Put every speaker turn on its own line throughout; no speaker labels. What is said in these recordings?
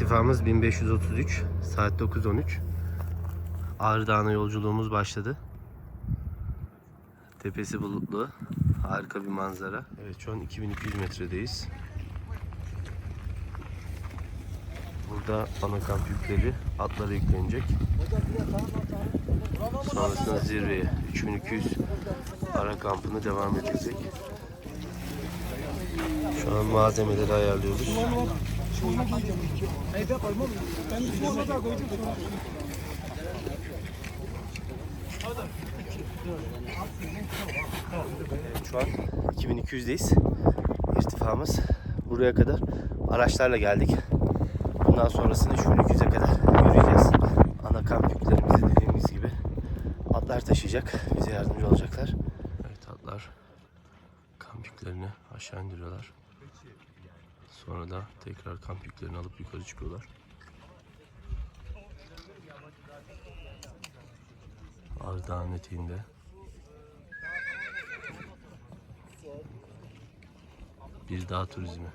İrtifamız 1533. Saat 9.13. Ağrı Dağı'na yolculuğumuz başladı. Tepesi bulutlu. Harika bir manzara. Evet şu an 2200 metredeyiz. Burada ana kamp yükleri atlara yüklenecek. Sonrasında zirveye 3200 ara kampını devam edecek. Şu an malzemeleri ayarlıyoruz. Evet, şu an 2200'deyiz. İrtifamız buraya kadar araçlarla geldik. Bundan sonrasını 3200'e kadar yürüyeceğiz. Ana kamp yüklerimizi dediğimiz gibi atlar taşıyacak. Bize yardımcı olacaklar. Evet atlar kamp yüklerini aşağı indiriyorlar. Sonra da tekrar kamp yüklerini alıp yukarı çıkıyorlar. Dağı'nın eteğinde. Bir dağ turizmi.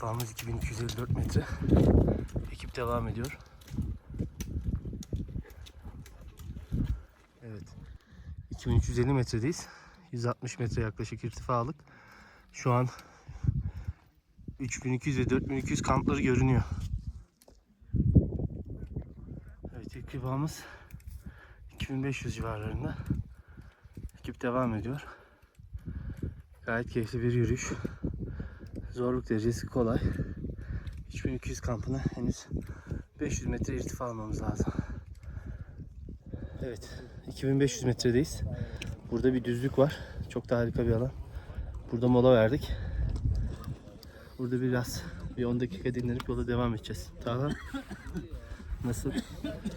İrtifamız 2254 metre. Ekip devam ediyor. Evet. 2350 metredeyiz. 160 metre yaklaşık irtifa aldık. Şu an 3200 ve 4200 kampları görünüyor. Evet irtifamız 2500 civarlarında. Ekip devam ediyor. Gayet keyifli bir yürüyüş. Zorluk derecesi kolay. 3200 kampına henüz 500 metre irtifa almamız lazım. Evet, 2500 metredeyiz. Burada bir düzlük var. Çok da harika bir alan. Burada mola verdik. Burada biraz bir 10 dakika dinlenip yola devam edeceğiz. Tamam. Nasıl?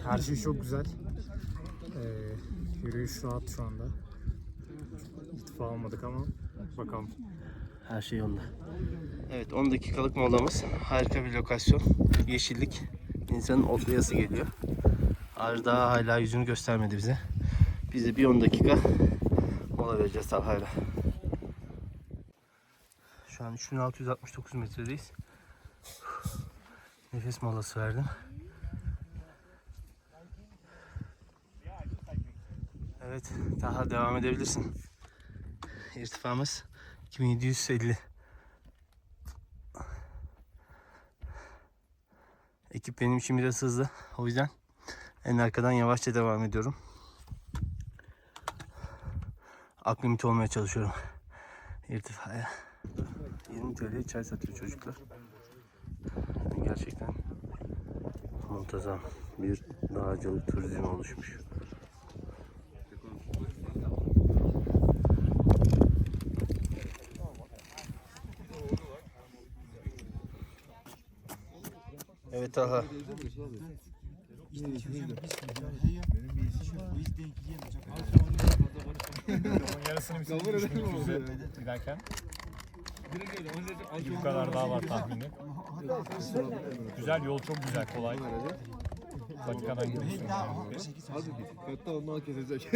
Her şey çok güzel. Ee, yürüyüş rahat şu anda. İttifa almadık ama bakalım.
Her şey yolunda. Evet 10 dakikalık molamız. Harika bir lokasyon. Yeşillik. İnsanın otlayası geliyor. Ağrı daha hala yüzünü göstermedi bize. Biz de bir 10 dakika mola vereceğiz Talha'yla. Şu an 3669 metredeyiz. Nefes molası verdim. Evet, daha devam edebilirsin. İrtifamız 2750. Ekip benim için biraz hızlı. O yüzden en arkadan yavaşça devam ediyorum. Aklimit olmaya çalışıyorum. İrtifaya. 20 TL çay satıyor çocuklar. Gerçekten muntazam bir dağcılık turizmi oluşmuş. Evet aha.
Yarısını bitirdik giderken. Bu kadar daha var tahmini. Güzel yol çok güzel kolay. Patikadan gidiyorsun.
Hatta ondan kesecek.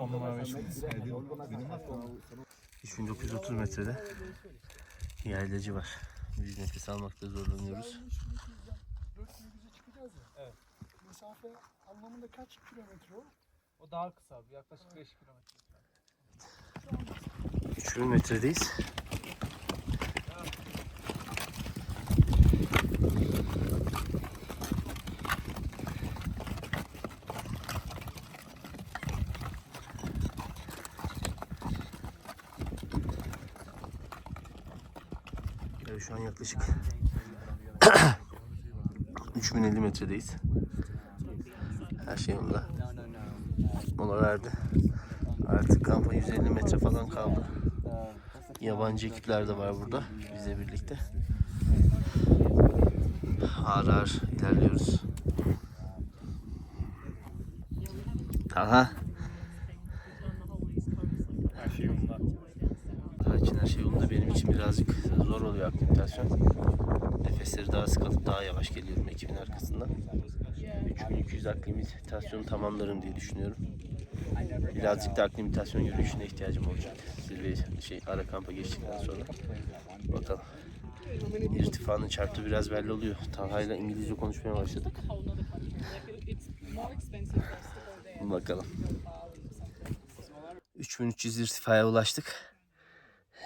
10 numara 5
3930 metrede yaylacı var. Biz nefes almakta zorlanıyoruz.
Mesafe anlamında kaç kilometre o?
O daha kısa, yaklaşık 5 kilometre.
3000 metredeyiz. Evet, şu an yaklaşık 3050 metredeyiz. Her şey yolunda. Mola verdi. Artık kampa 150 metre falan kaldı. Yabancı ekipler de var burada bizle birlikte. Ağır ağır ilerliyoruz. Talha.
Her şey yolunda.
Daha için her şey yolunda. Benim için birazcık zor oluyor aktivitasyon. Nefesleri daha sık alıp daha yavaş geliyorum ekibin arkasından. 3200 aklimitasyonu tamamlarım diye düşünüyorum. Birazcık da aklimatasyon yürüyüşüne ihtiyacım olacak. Zirve şey ara kampa geçtikten sonra. Bakalım. İrtifanın çarptı biraz belli oluyor. Talha ile İngilizce konuşmaya başladık. Bakalım. 3300 irtifaya ulaştık.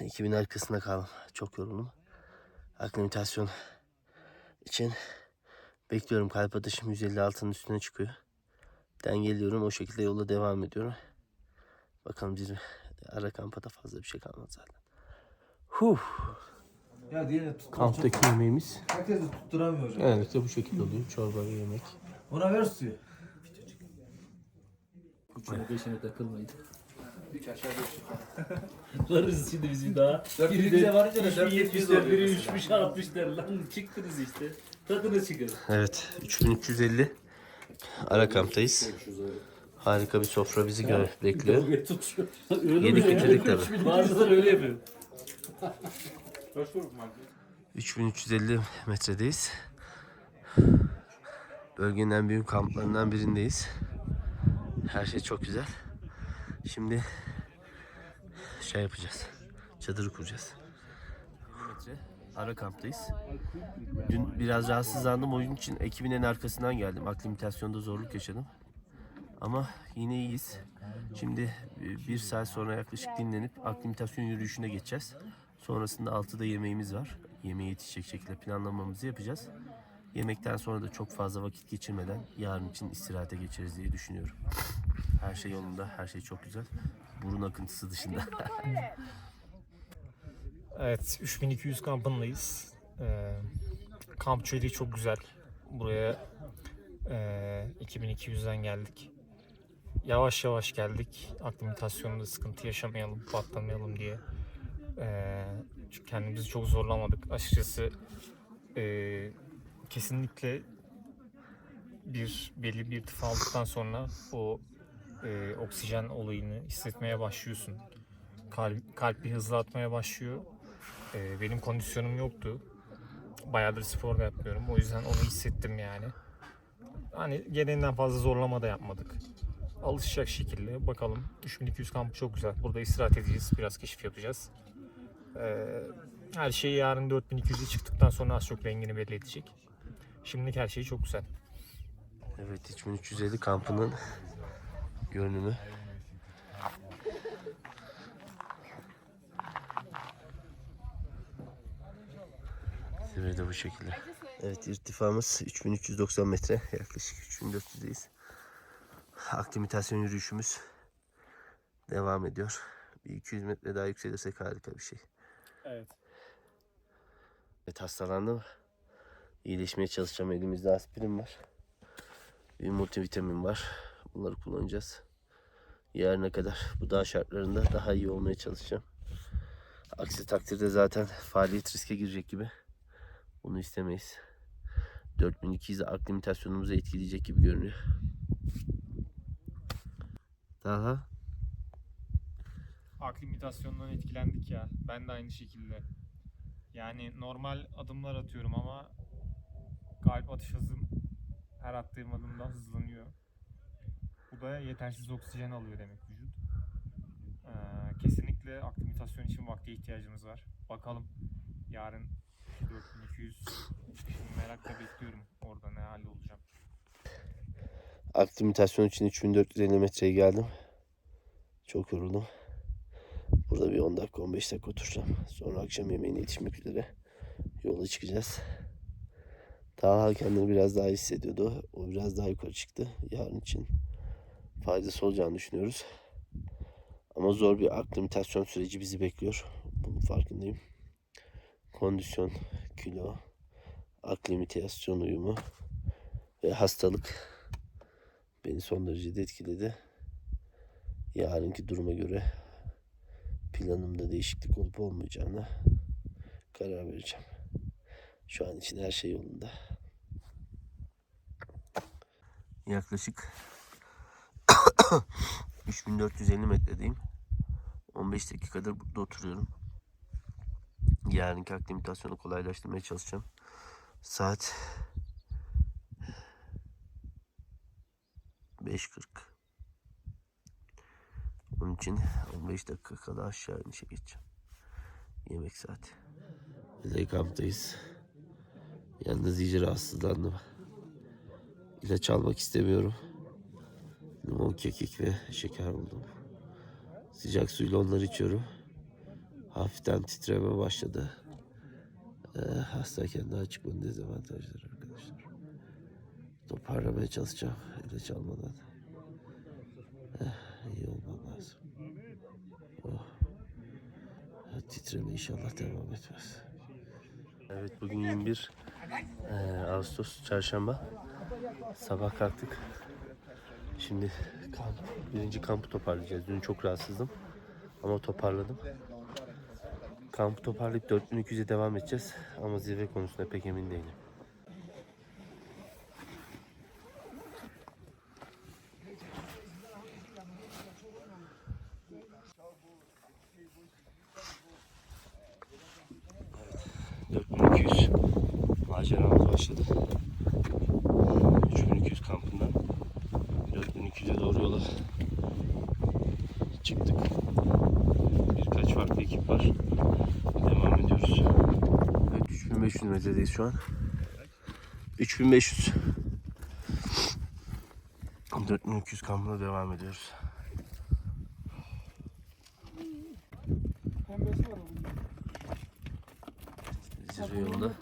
2000 arkasında kaldım. Çok yoruldum. Aklimatasyon için bekliyorum. Kalp atışım 156'nın üstüne çıkıyor. Dengeliyorum. O şekilde yola devam ediyorum. Bakalım zirve. Ara kampa da fazla bir şey kalmadı zaten. Huh.
Ya diğerini.
Kamptaki yemeğimiz
Herkes de tutturamıyor hocam.
genellikle bu şekilde oluyor. Çorba ve yemek.
Ona ver suyu.
Uçuna beşine takılmayın. Varız şimdi biz bir daha. Biri de
varınca da
70'ler, biri 30 60'lar lan çıktınız işte. Tadını çıkın.
Evet. 3350 ara kamptayız. Harika bir sofra bizi gö- bekliyor. Yedik bitirdik tabii.
Bazıları öyle yapıyor.
3350 metredeyiz. Bölgenin en büyük kamplarından birindeyiz. Her şey çok güzel. Şimdi şey yapacağız. Çadırı kuracağız. Metre ara kamptayız. Dün biraz rahatsızlandım. Oyun için ekibin en arkasından geldim. Aklimitasyonda zorluk yaşadım. Ama yine iyiyiz. Şimdi e, bir saat sonra yaklaşık dinlenip aklimatasyon yürüyüşüne geçeceğiz. Sonrasında 6'da yemeğimiz var. Yemeğe yetişecek şekilde planlamamızı yapacağız. Yemekten sonra da çok fazla vakit geçirmeden yarın için istirahate geçeriz diye düşünüyorum. Her şey yolunda, her şey çok güzel. Burun akıntısı dışında.
Evet, 3200 kampındayız. Ee, kamp çölü çok güzel. Buraya e, 2200'den geldik. Yavaş yavaş geldik. Aklimitasyonda sıkıntı yaşamayalım, patlamayalım diye. Ee, çünkü kendimizi çok zorlamadık. Açıkçası e, kesinlikle bir belli bir irtifa aldıktan sonra o e, oksijen olayını hissetmeye başlıyorsun. Kalp, kalp bir hızlı atmaya başlıyor. Ee, benim kondisyonum yoktu. Bayağıdır spor da yapmıyorum. O yüzden onu hissettim yani. Hani gereğinden fazla zorlama da yapmadık. Alışacak şekilde bakalım. 3200 kampı çok güzel. Burada istirahat edeceğiz. Biraz keşif yapacağız. Ee, her şey yarın 4200'e çıktıktan sonra az çok rengini belli edecek. Şimdilik her şey çok güzel.
evet 3350 kampının görünümü. Zirvede bu şekilde. Evet irtifamız 3390 metre. Yaklaşık 3400'deyiz. Aklimatasyon yürüyüşümüz devam ediyor. Bir 200 metre daha yükselirsek harika bir şey.
Evet.
Evet hastalandım. İyileşmeye çalışacağım. Elimizde aspirin var. Bir multivitamin var. Bunları kullanacağız. Yarına kadar bu dağ şartlarında daha iyi olmaya çalışacağım. Aksi takdirde zaten faaliyet riske girecek gibi. Bunu istemeyiz. 4200 de aklimitasyonumuzu etkileyecek gibi görünüyor. Daha
aklimitasyondan etkilendik ya. Ben de aynı şekilde. Yani normal adımlar atıyorum ama kalp atış hızım her attığım adımda hızlanıyor. Bu da yetersiz oksijen alıyor demek vücut. Ee, kesinlikle aklimatasyon için vakte ihtiyacımız var. Bakalım yarın 4200 Şimdi merakla bekliyorum orada ne halde olacağım.
aklimatasyon için 3450 metreye geldim. Çok yoruldum. Burada bir 10 dakika 15 dakika oturacağım. Sonra akşam yemeğine yetişmek üzere yola çıkacağız. Taha kendini biraz daha hissediyordu. O biraz daha yukarı çıktı. Yarın için faydası olacağını düşünüyoruz. Ama zor bir aklimatasyon süreci bizi bekliyor. Bunun farkındayım. Kondisyon, kilo, aklimatasyon uyumu ve hastalık beni son derece de etkiledi. Yarınki duruma göre planımda değişiklik olup olmayacağına karar vereceğim. Şu an için her şey yolunda. Yaklaşık 3450 metredeyim. 15 dakikadır burada oturuyorum. Yarınki aklimitasyonu kolaylaştırmaya çalışacağım. Saat 5.40. Onun için 15 dakika kala aşağı inişe geçeceğim. Yemek saati. Biz kamptayız. Yalnız iyice rahatsızlandım. İlaç almak istemiyorum. Limon, kekik ve şeker buldum. Sıcak suyla onları içiyorum. Hafiften titreme başladı. Ee, hastayken daha çıkmanın dezavantajları arkadaşlar. Toparlamaya çalışacağım ilaç almadan. Eh, iyi olmam lazım. Oh. Ha, Titreme inşallah devam etmez. Evet bugün 21 eee, Ağustos çarşamba. Sabah kalktık. Şimdi kamp, birinci kampı toparlayacağız. Dün çok rahatsızdım ama toparladım. Kampı toparlayıp 4200'e devam edeceğiz ama zirve konusunda pek emin değilim. Evet, 4200 maceramız başladı. 3200 kampından 4200'e doğru yola çıktık. Birkaç farklı ekip var. Devam ediyoruz. Evet 3500 metredeyiz şu an. 3500. 4200 kampına devam ediyoruz. Zirve yolunda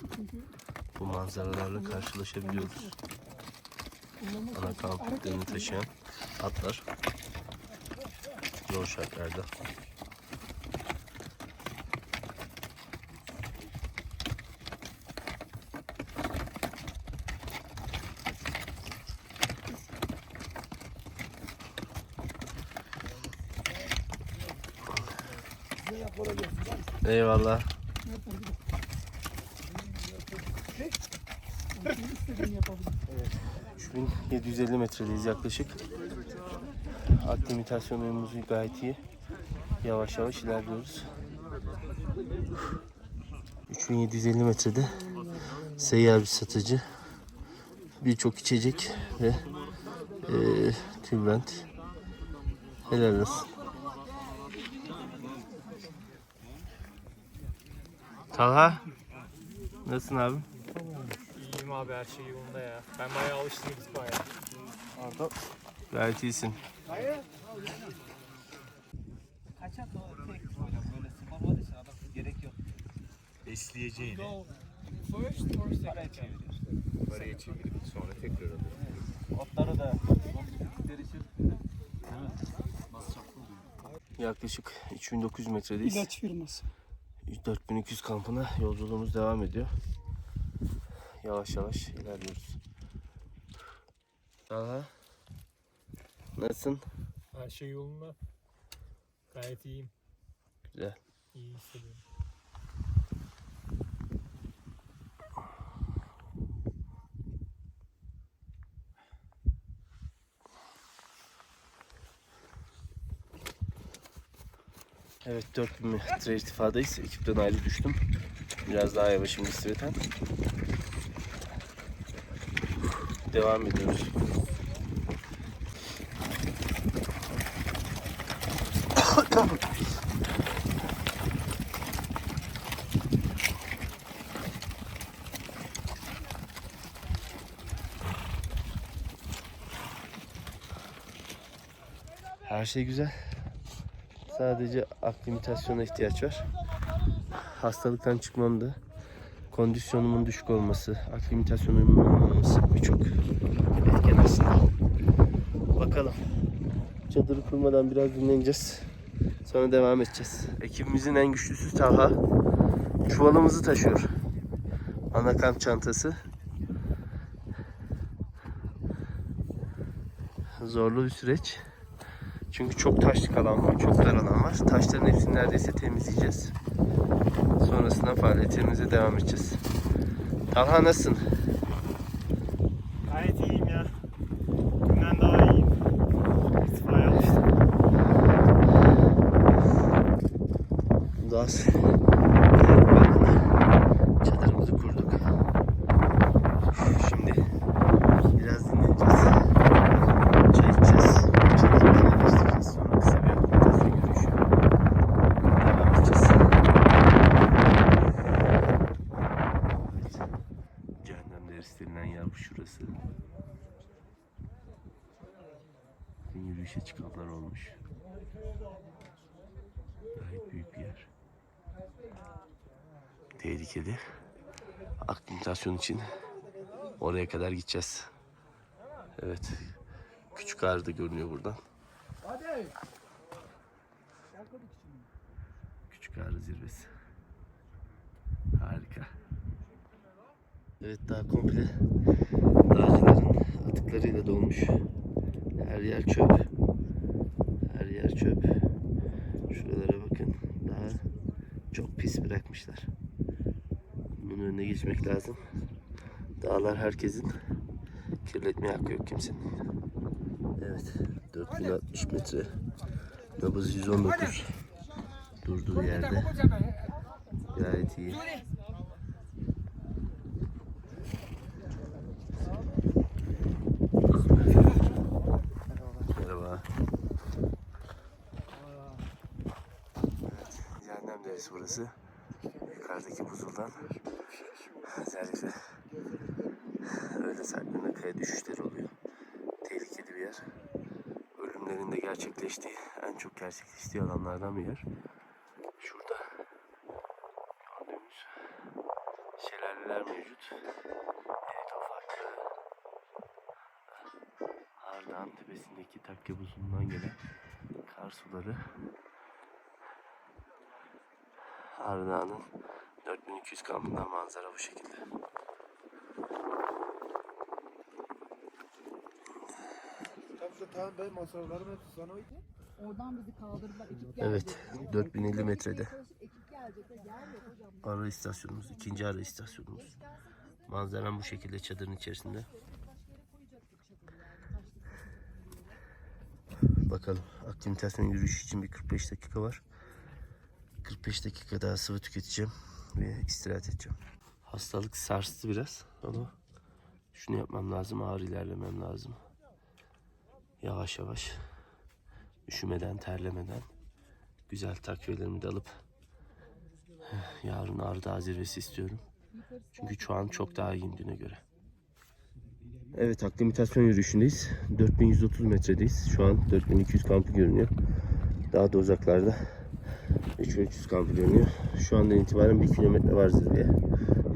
bu manzaralarla karşılaşabiliyoruz. Ana kampiklerini taşıyan atlar zor şartlarda. Eyvallah.
Yapabilir.
3750 metredeyiz yaklaşık. Aklimitasyonumuz gayet iyi. Yavaş yavaş ilerliyoruz. 3750 metrede seyyar bir satıcı. Birçok içecek ve eee tülbent. Helal olsun. Talha. Nasılsın abi?
İyiyim abi her şey yolunda ya. Ben bayağı alıştım bayağı.
Gayet iyisin.
Kaçak o tek hocam böyle sıvamadığı için adam gerek yok.
besleyeceğini
First or second?
Paraya çeviriyor.
paraya çevirip sonra tekrar alıyor.
Otları da derişir.
Yaklaşık 3900 metredeyiz.
İlaç firması.
4200 kampına yolculuğumuz devam ediyor. Yavaş yavaş ilerliyoruz. Talha. Nasılsın?
Her şey yolunda. Gayet iyiyim.
Güzel.
İyi hissediyorum.
Evet 4000 metre irtifadayız. Ekipten ayrı düştüm. Biraz daha yavaşım nispeten. Devam ediyoruz. Her şey güzel. Sadece aklimitasyona ihtiyaç var. Hastalıktan çıkmamda kondisyonumun düşük olması, aklimatasyonumun olmaması birçok etken aslında. Bakalım. Çadırı kurmadan biraz dinleneceğiz. Sonra devam edeceğiz. Ekibimizin en güçlüsü Talha. Çuvalımızı taşıyor. Ana kamp çantası. Zorlu bir süreç. Çünkü çok taşlık alan var, çok dar alan var. Taşların hepsini neredeyse temizleyeceğiz. Sonrasında faaliyetlerimize devam edeceğiz. Talha nasılsın?
Gayet iyiyim ya. Dünden daha iyiyim. İstifaya alıştım.
Daha Mers denilen yer bu şurası. Dün yürüyüşe çıkanlar olmuş. Gayet büyük bir yer. Tehlikeli. Aklimatasyon için oraya kadar gideceğiz. Evet. Küçük ağrı da görünüyor buradan. Hadi. Küçük ağrı zirvesi. Harika. Evet daha komple dağcıların atıklarıyla dolmuş. Her yer çöp. Her yer çöp. Şuralara bakın. Daha çok pis bırakmışlar. Bunun önüne geçmek lazım. Dağlar herkesin. Kirletmeye hakkı yok kimsenin. Evet. 4060 metre. Nabız 119. Durduğu yerde. Gayet iyi. Merhaba. Evet, Deresi burası. Yukarıdaki buzuldan özellikle öğle saatlerinde kaya düşüşleri oluyor. Tehlikeli bir yer. Ölümlerin de gerçekleştiği, en çok gerçekleştiği alanlardan bir yer. Şurada gördüğümüz şelaleler mevcut. Evet, ufak Ardağın tepesindeki takke buzulundan gelen kar suları Ardağ'ın 4200 kampından manzara bu şekilde.
Tamam ben masraflarım hepsi sana
Oradan bizi kaldırdılar. Ekip gelecek.
Evet 4050 metrede
Ekip gelecek ve yer yok hocam.
ara istasyonumuz, ikinci ara istasyonumuz. Manzaram bu şekilde çadırın içerisinde. Bakalım aktivitasyon yürüyüş için bir 45 dakika var. 45 dakika daha sıvı tüketeceğim ve istirahat edeceğim. Hastalık sarstı biraz ama şunu yapmam lazım ağır ilerlemem lazım. Yavaş yavaş üşümeden terlemeden güzel takviyelerimi de alıp eh, yarın Ağrı Dağı zirvesi istiyorum. Çünkü şu an çok daha iyiyim düne göre. Evet aklimatasyon yürüyüşündeyiz. 4130 metredeyiz. Şu an 4200 kampı görünüyor. Daha da uzaklarda 3300 kampı görünüyor. Şu andan itibaren 1 kilometre var zirveye.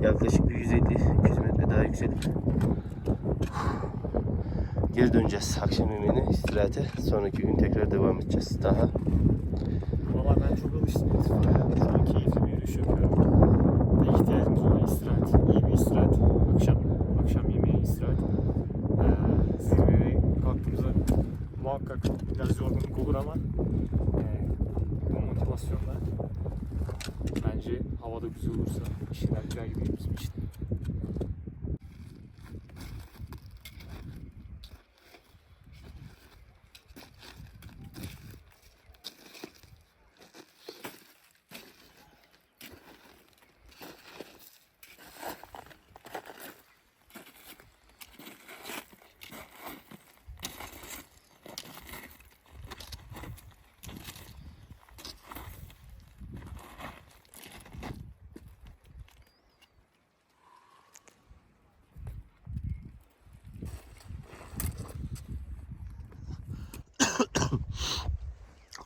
Yaklaşık bir 150-200 metre daha yükselip geri döneceğiz akşam yemeğine istirahate. Sonraki gün tekrar devam edeceğiz. Daha
Valla ben çok alıştım irtifaya. Şu an keyifli bir yürüyüş yapıyorum. Ve ihtiyacımız olan istirahat. iyi bir istirahat. Akşam, akşam yemeği istirahat. Ee, zirveye kalktığımızda muhakkak biraz yorgunluk olur ama e, bu motivasyonla bence havada güzel olursa. İşler güzel gidiyor bizim için.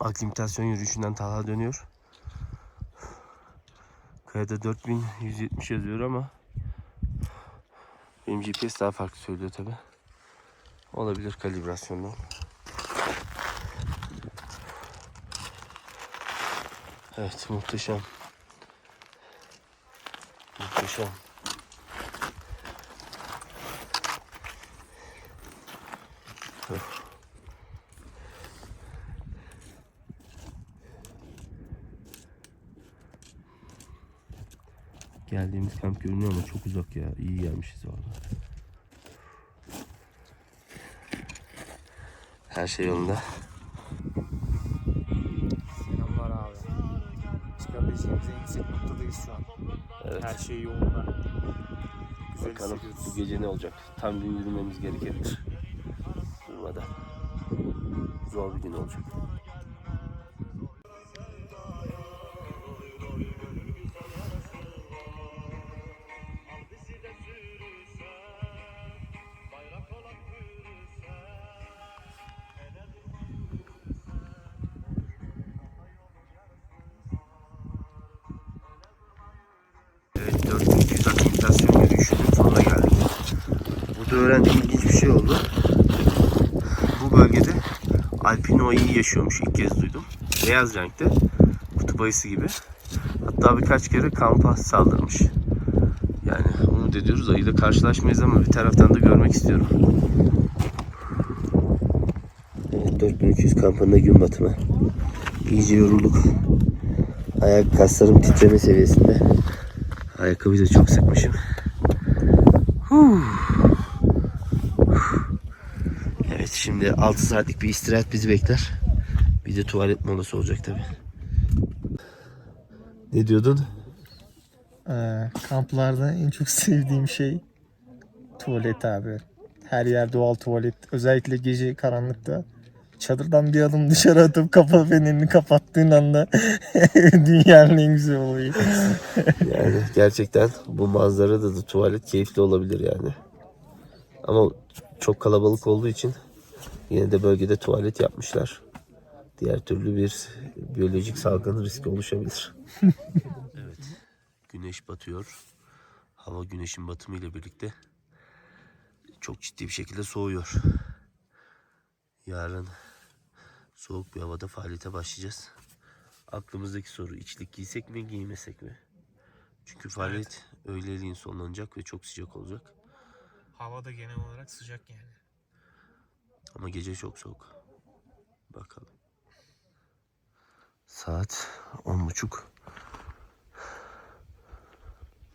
Aklimatasyon yürüyüşünden Talha dönüyor. Kayada 4170 yazıyor ama benim GPS daha farklı söylüyor tabi. Olabilir kalibrasyondan. Evet muhteşem. Muhteşem. Geldiğimiz kamp görünüyor ama çok uzak ya. İyi gelmişiz valla. Her şey yolunda.
Selamlar abi. Çıkabileceğimiz en yüksek noktadayız şu an.
Evet.
Her şey yolunda. Güzel
Bakalım bu gece ne olacak? Tam gün yürümemiz gerekebilir. Durmadan. Zor bir gün olacak. Alpino ayı yaşıyormuş ilk kez duydum. Beyaz renkte. Kutup ayısı gibi. Hatta birkaç kere kampa saldırmış. Yani umut ediyoruz ayıyla karşılaşmayız ama bir taraftan da görmek istiyorum. Evet 4200 kampında gün batımı. İyice yorulduk. Ayak kaslarım titreme seviyesinde. Ayakkabıyı da çok sıkmışım. Huh. Evet şimdi 6 saatlik bir istirahat bizi bekler. Bir de tuvalet molası olacak tabi. Ne diyordun?
Ee, kamplarda en çok sevdiğim şey tuvalet abi. Her yer doğal tuvalet. Özellikle gece karanlıkta. Çadırdan bir adım dışarı atıp kapalı fenerini kapattığın anda dünyanın en güzel olayı.
Yani gerçekten bu manzarada da tuvalet keyifli olabilir yani. Ama çok kalabalık olduğu için yine de bölgede tuvalet yapmışlar. Diğer türlü bir biyolojik salgın riski oluşabilir. evet. Güneş batıyor. Hava güneşin batımı ile birlikte çok ciddi bir şekilde soğuyor. Yarın soğuk bir havada faaliyete başlayacağız. Aklımızdaki soru içlik giysek mi giymesek mi? Çünkü faaliyet öğleliğin sonlanacak ve çok sıcak olacak.
Hava da genel olarak sıcak yani.
Ama gece çok soğuk. Bakalım. Saat on buçuk.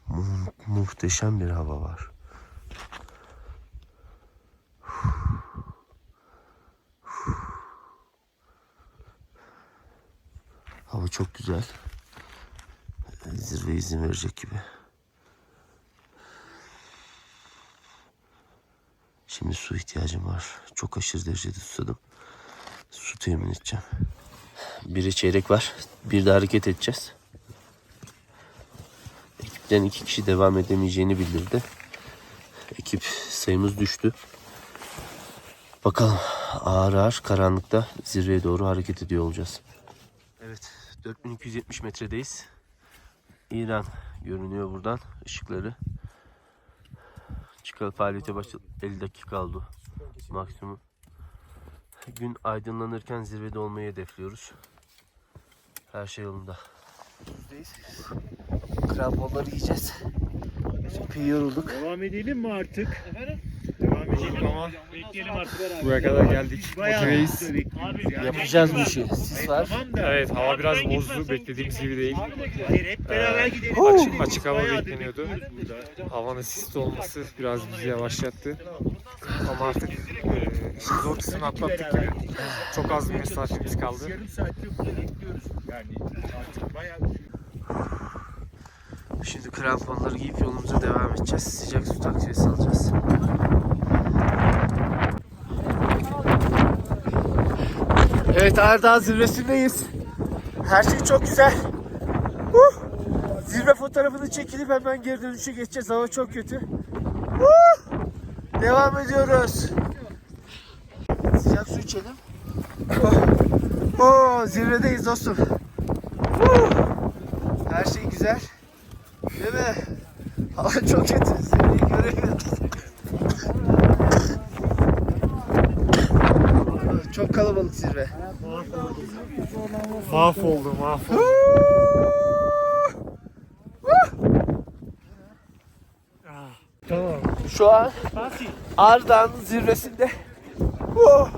Mu- muhteşem bir hava var. Hava çok güzel. Zirve izin verecek gibi. Şimdi su ihtiyacım var. Çok aşırı derecede susadım. Su temin edeceğim. Biri çeyrek var. Bir de hareket edeceğiz. Ekipten iki kişi devam edemeyeceğini bildirdi. Ekip sayımız düştü. Bakalım ağır ağır karanlıkta zirveye doğru hareket ediyor olacağız. Evet 4270 metredeyiz. İran görünüyor buradan ışıkları. Çıkalı faaliyete başladı. 50 dakika oldu maksimum. Gün aydınlanırken zirvede olmayı hedefliyoruz. Her şey yolunda. Kramponları yiyeceğiz. Epey yorulduk.
Devam edelim mi artık? Efendim? Ama bekleyelim artık.
Buraya kadar geldik. Motiveyiz.
Yapacağız bu işi. Sis var.
Evet hava biraz bozdu. Beklediğimiz gibi değil.
Hep beraber gidelim.
Açık, açık hava bekleniyordu. Havanın sisli olması biraz bizi yavaşlattı. Ama artık e, işin zor kısmını atlattık gibi. Çok az bir mesafemiz kaldı.
Bayağı
Şimdi kramponları giyip yolumuza devam edeceğiz. Sıcak su takviyesi alacağız. Evet Ardağ zirvesindeyiz. Her şey çok güzel. Huh! Zirve fotoğrafını çekilip hemen geri dönüşe geçeceğiz. Hava çok kötü. Huh! Devam ediyoruz. Sıcak su içelim. Oh, oh, zirvedeyiz dostum. Huh! Her şey güzel. Değil mi? Hava çok kötü. Zirveyi göremiyoruz. Çok kalabalık zirve.
Mahvoldum mahvoldum.
Şu an Ardahan zirvesinde oh,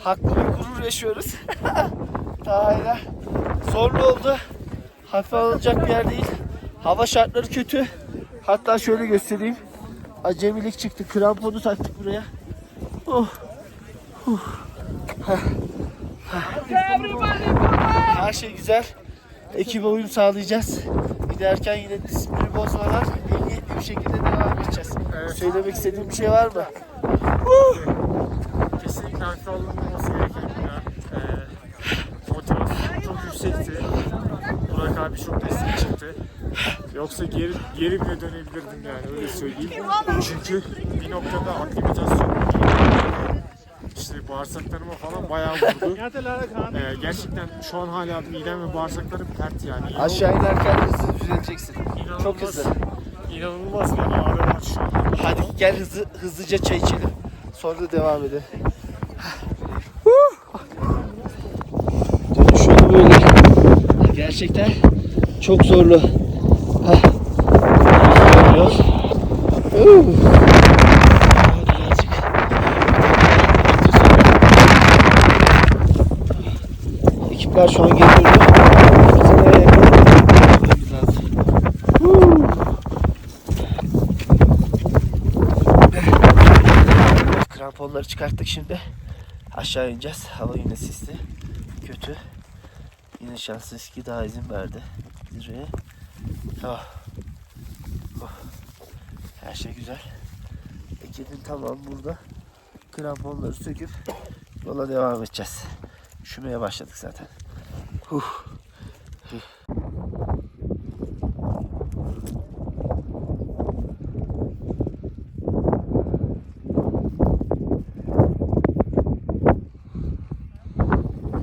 haklı bir gurur yaşıyoruz. Daha Zorlu oldu. Hafife alınacak bir yer değil. Hava şartları kötü. Hatta şöyle göstereyim. Acemilik çıktı. Kramponu taktık buraya. Oh. Heh. Her şey güzel. Ekibe uyum sağlayacağız. Giderken yine disiplini bozmadan emniyetli bir şekilde devam edeceğiz. Söylemek istediğim bir şey var mı?
Kesinlikle hafif alınmaması gereken bir. Ee, motivasyon çok yüksekti. Burak abi çok destek çıktı. Yoksa geri, geri bile dönebilirdim yani öyle söyleyeyim. Çünkü bir noktada aklimatasyon işte bağırsaklarıma falan bayağı vurdu. Ee, gerçekten şu an hala midem ve bağırsaklarım pert yani.
Aşağı inerken hızlı düzeleceksin. Çok hızlı.
İnanılmaz bir ağrı var şu an.
Hadi gel hızlı hızlıca çay içelim. Sonra da devam edelim. Dönüş yolu böyle. Gerçekten çok zorlu. Hah. Yol. Huu. Ekipler şu an geliyor. Kramponları çıkarttık şimdi. Aşağı ineceğiz. Hava yine sisli. Kötü. Yine şanslıyız ki daha izin verdi. Zirveye. Tamam. Oh. Her şey güzel. Ekibin tamam burada. Kramponları söküp yola devam edeceğiz. Üşümeye başladık zaten. Huh.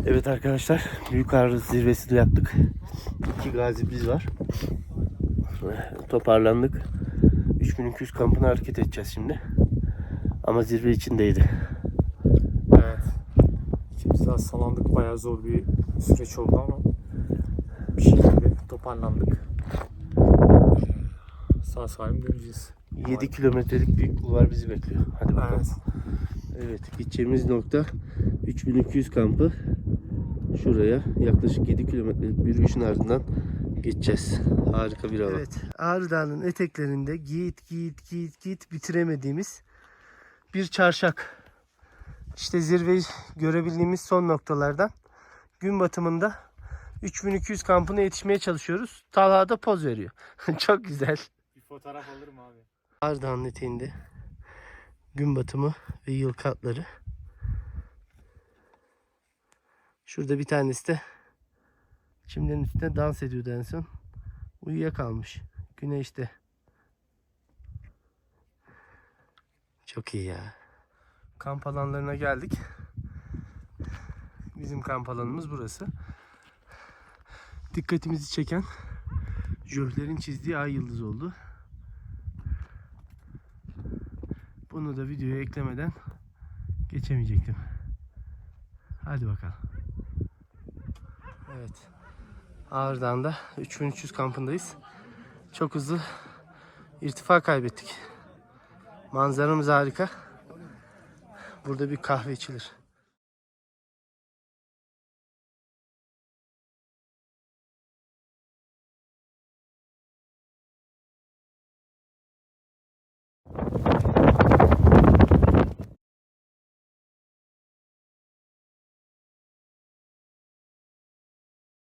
Evet arkadaşlar, Büyük Ağrı zirvesini yaptık. İki gazi biz var. Toparlandık. 3200 kampına hareket edeceğiz şimdi. Ama zirve içindeydi.
Evet. İkimiz daha salandık. Bayağı zor bir süreç oldu ama bir şekilde toparlandık. Ee, Sağ salim döneceğiz.
7 kilometrelik bir kulvar bizi bekliyor. Hadi bakalım.
Evet.
Evet, gideceğimiz nokta 3200 kampı. Şuraya yaklaşık 7 kilometrelik bir yürüyüşün ardından geçeceğiz. Harika bir hava. Evet, Ağrı Dağı'nın eteklerinde git git git git bitiremediğimiz bir çarşak. İşte zirveyi görebildiğimiz son noktalardan. Gün batımında 3200 kampına yetişmeye çalışıyoruz. Talha da poz veriyor. Çok güzel.
Bir fotoğraf alırım abi.
Ağrı Dağı'nın eteğinde gün batımı ve yıl katları. Şurada bir tanesi de çimlerin üstünde dans ediyordu en son. Uyuyakalmış. Güneşte. Çok iyi ya. Kamp alanlarına geldik. Bizim kamp alanımız burası. Dikkatimizi çeken Jöhler'in çizdiği ay yıldız oldu. Bunu da videoya eklemeden geçemeyecektim. Hadi bakalım. Evet. Ağrı'dan da 3300 kampındayız. Çok hızlı irtifa kaybettik. Manzaramız harika. Burada bir kahve içilir.